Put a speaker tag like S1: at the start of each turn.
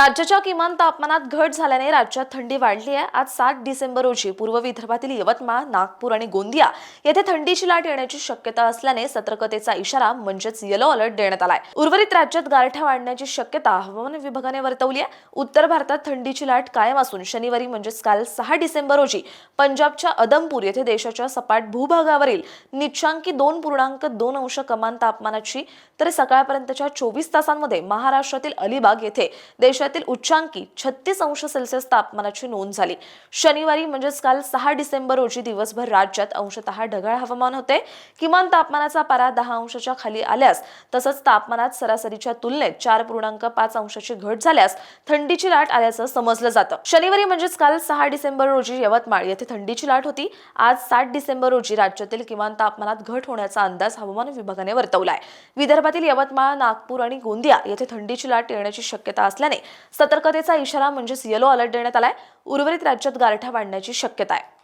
S1: राज्याच्या किमान तापमानात घट झाल्याने राज्यात थंडी वाढली आहे. आज सात डिसेंबर रोजी पूर्व विदर्भातील यवतमाळ नागपूर आणि गोंदिया येथे थंडीची लाट येण्याची शक्यता असल्याने सतर्कतेचा इशारा म्हणजेच येलो अलर्ट देण्यात आलाय. उर्वरित राज्यात गारठा वाढण्याची शक्यता हवामान विभागाने वर्तवली आहे. उत्तर भारतात थंडीची लाट कायम असून शनिवारी म्हणजेच काल सहा डिसेंबर रोजी पंजाबच्या अदमपूर येथे देशाच्या सपाट भूभागावरील निचांकी दोन पूर्णांक दोन अंश कमान तापमानाची तर सकाळपर्यंतच्या चोवीस तासांमध्ये महाराष्ट्रातील अलिबाग येथे देशात देशातील उच्चांकी छत्तीस अंश सेल्सिअस तापमानाची नोंद झाली. शनिवारी म्हणजेच काल सहा डिसेंबर रोजी दिवसभर राज्यात अंशतः ढगाळ हवामान होते. किमान तापमानाचा पारा दहा अंशाच्या खाली आल्यास तसंच तापमानात सरासरीच्या तुलनेत चार पूर्णांक पाच अंशाची घट झाल्यास थंडीची लाट आल्याचं समजलं जातं. शनिवारी म्हणजेच काल सहा डिसेंबर रोजी यवतमाळ येथे थंडीची लाट होती. आज सात डिसेंबर रोजी राज्यातील किमान तापमानात घट होण्याचा अंदाज हवामान विभागाने वर्तवलाय. विदर्भातील यवतमाळ नागपूर आणि गोंदिया येथे थंडीची लाट येण्याची शक्यता असल्याने सतर्कतेचा इशारा म्हणजेच येलो अलर्ट देण्यात आलाय. उर्वरित राज्यात गारठा वाढण्याची शक्यता आहे.